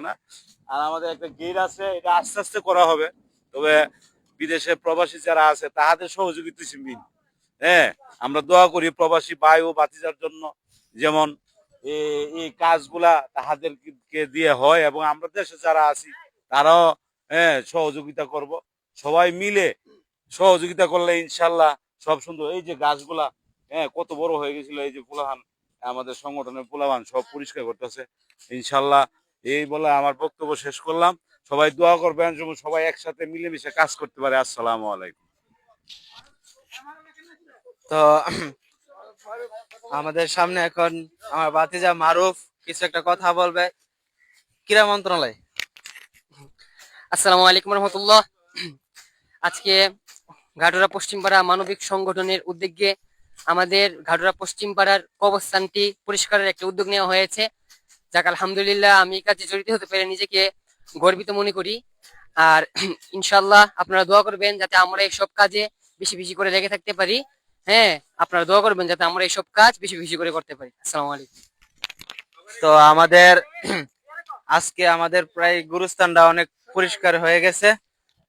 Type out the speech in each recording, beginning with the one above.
লাগবে না। আর আমাদের একটা গেট আছে, এটা আস্তে আস্তে করা হবে। তবে বিদেশে প্রবাসী যারা আছে, তাদের সহযোগিতা মেন হ্যাঁ আমরা দোয়া করি প্রবাসী ভাই ও বাতিজার জন্য, যেমন এই কাজগুলা তাহাদেরকে দিয়ে হয় এবং আমরা দেশে যারা আছি, তারাও হ্যাঁ সহযোগিতা করব। সবাই মিলে সহযোগিতা করলে ইনশাল্লাহ সব সুন্দর। এই যে গাছগুলা হ্যাঁ কত বড় হয়ে গেছিল, এই যে পোলাহান আমাদের সংগঠনের পোলাহান সব পরিষ্কার করতেছে। ইনশাল্লাহ এই বলে আমার বক্তব্য শেষ করলাম। সবাই দোয়া করবেন যেন সবাই একসাথে মিলেমিশে কাজ করতে পারে। আসসালামু আলাইকুম। তো আমাদের সামনে এখন আমার বাতিজা মারুফ কিছু একটা কথা বলবে। ক্রীড়া মন্ত্রণালয়? আসসালামু আলাইকুম রহমতুল্লাহ। আজকে ঘাটুরা পশ্চিমপাড়া মানবিক সংগঠনের উদ্যোগে আমাদের ঘাটুরা পশ্চিমপাড়ার কবরস্থানটি পরিষ্কারের একটি উদ্যোগ নেওয়া হয়েছে। যাক, আলহামদুলিল্লাহ, আমি কাজে জড়িত হতে পেরে নিজেকে গর্বিত মনে করি। আর ইনশাল্লাহ আপনারা দোয়া করবেন যাতে আমরা এই সব কাজে বেশি বেশি করে লেগে থাকতে পারি। হ্যাঁ আপনারা দোয়া করবেন যাতে আমরা এই সব কাজ বেশি বেশি করে করতে পারি। আসসালামু আলাইকুম। তো আমাদের আজকে আমাদের প্রায় গুরুস্থানটা অনেক পরিষ্কার হয়ে গেছে।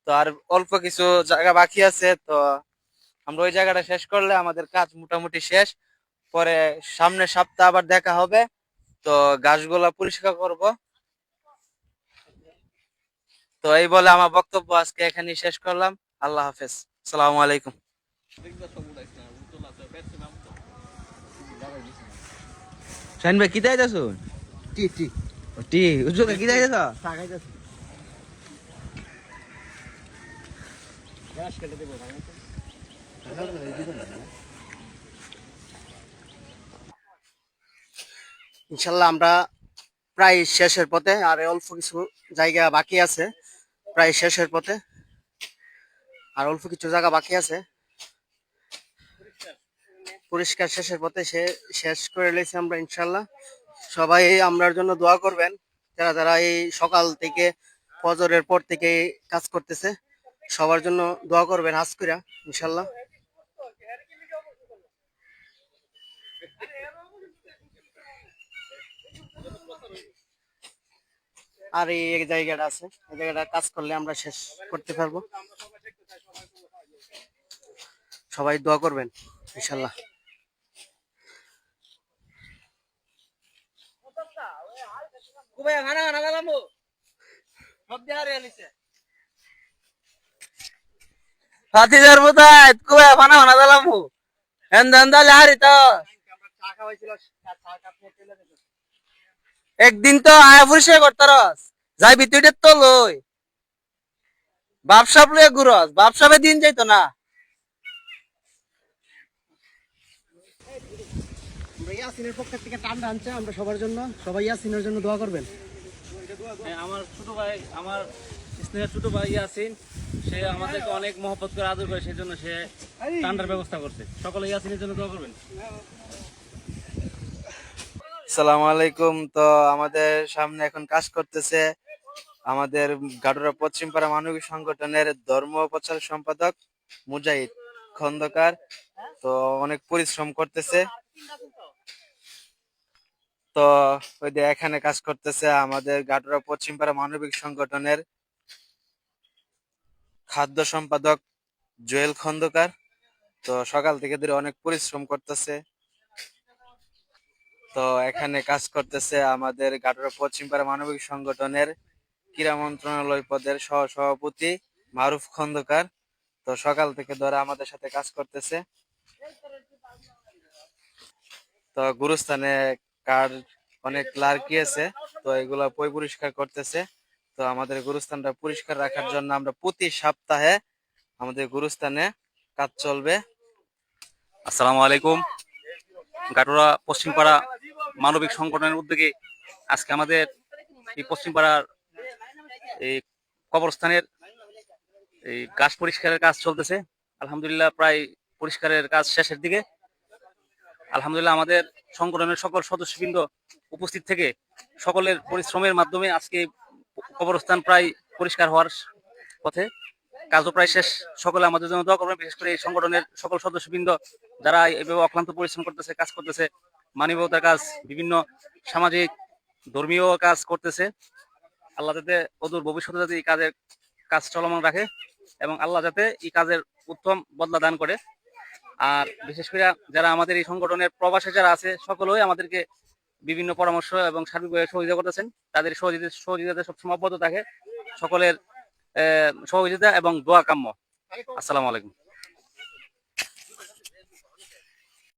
তো আর অল্প কিছু জায়গা বাকি আছে, তো আমরা ওই জায়গাটা শেষ করলে আমাদের কাজ মোটামুটি শেষ। পরে সামনের সপ্তাহ আবার দেখা হবে। তো গাছগুলা পরিষ্কার করব। তো এই বলে আমার বক্তব্য আজকে এখানে শেষ করলাম। আল্লাহ হাফেজ। আসসালামু আলাইকুম। শাহিন ভাই কি দেয় টি টি। টি। উজ্জ্বল কি দেয় টাকাইতেছে ইনশাল্লাহ আমরা প্রায় শেষের পথে, আর অল্প কিছু জায়গা বাকি আছে, প্রায় শেষের পথে। আর অল্প কিছু জায়গা বাকি আছে। পরিষ্কার শেষের পথে সে শেষ করে লেছি আমরা ইনশাল্লাহ। সবাই আমরার জন্য দোয়া করবেন, যারা যারা এই সকাল থেকে ফজরের পর থেকে কাজ করতেছে, সবার জন্য দোয়া করবেন হাজ কইরা, ইনশাল্লাহ। আর এই এক জায়গাটা আছে। এই জায়গাটা কাজ করলে আমরা শেষ করতে পারব। সবাই দোয়া করবেন ইনশাল্লাহ। হাতিজার বোধায় কুয়া ফানা ফানা দিলাম এন্দা এন্দা লাহারি তো। একদিন তো আয়া পরিষ্কার করতারস যাই ভিতরে তো লই। বাপসাপ লয়ে ঘুরস বাপসাপে দিন যাইতো না। আমরা ইয়াসিনের পক্ষ থেকে টান্ডা আনছে আমরা সবার জন্য। সবাই ইয়াসিনের জন্য দোয়া করবেন। হ্যাঁ, আমার ছোট ভাই আমার স্নেহের ছোট ভাই ইয়াসিন সে আমাদেরকে অনেক মহব্বত করে আদর করে সেই জন্য সে ঠান্ডার ব্যবস্থা করছে। সকলে ইয়াসিনের জন্য দোয়া করবেন। সালাম আলাইকুম। তো আমাদের সামনে এখন কাজ করতেছে আমাদের গাডুরা পশ্চিমপাড়া মানবিক সংগঠনের ধর্ম প্রচার সম্পাদক মুজাহিদ খন্দকার। তো অনেক পরিশ্রম করতেছে। তো ওই এখানে কাজ করতেছে আমাদের গাডুরা পশ্চিমপাড়া মানবিক সংগঠনের খাদ্য সম্পাদক জুয়েল খন্দকার। তো সকাল থেকে ধরে অনেক পরিশ্রম করতেছে। তো এখানে কাজ করতেছে আমাদের গাটুরা পশ্চিমপাড়া মানবিক সংগঠনের ক্রীড়া মন্ত্রণালয় পদের সহ সভাপতি মারুফ খন্দকার। তো সকাল থেকে ধরে আমাদের সাথে কাজ করতেছে। তো গুরুস্থানে কার অনেক লার্কি আছে, তো এগুলা পই পরিষ্কার করতেছে। তো আমাদের গুরুস্থানটা পরিষ্কার রাখার জন্য আমরা প্রতি সপ্তাহে আমাদের গুরুস্থানে কাজ চলবে। আসসালামু আলাইকুম। গাটুরা পশ্চিমপাড়া মানবিক সংগঠনের উদ্যোগে আজকে আমাদের এই পশ্চিমপাড়ার এই কবরস্থানের এই গাছ পরিষ্কারের কাজ চলতেছে। আলহামদুলিল্লাহ প্রায় পরিষ্কারের কাজ শেষের দিকে। আলহামদুলিল্লাহ আমাদের সংগঠনের সকল সদস্যবৃন্দ উপস্থিত থেকে সকলের পরিশ্রমের মাধ্যমে আজকে কবরস্থান প্রায় পরিষ্কার হওয়ার পথে কাজও প্রায় শেষ। সকলে আমাদের জন্য দোয়া করবেন। বিশেষ করে এই সংগঠনের সকল সদস্যবৃন্দ যারা এভাবে অক্লান্ত পরিশ্রম করতেছে, কাজ করতেছে মানবতার কাজ, বিভিন্ন সামাজিক ধর্মীয় কাজ করতেছে। আল্লাহ যাতে অদূর ভবিষ্যতে যাতে এই কাজের কাজ চলমান রাখে এবং আল্লাহ যাতে এই কাজের উত্তম বদলা দান করে। আর বিশেষ করে যারা আমাদের এই সংগঠনের প্রবাসে যারা আছে, সকলেই আমাদেরকে বিভিন্ন পরামর্শ এবং সার্বিকভাবে সহযোগিতা করতেছেন। তাদের সহযোগিতা সহযোগিতা সবসময় অব্যাহত থাকে। সকলের সহযোগিতা এবং দোয়া কাম্য। আসসালামু আলাইকুম।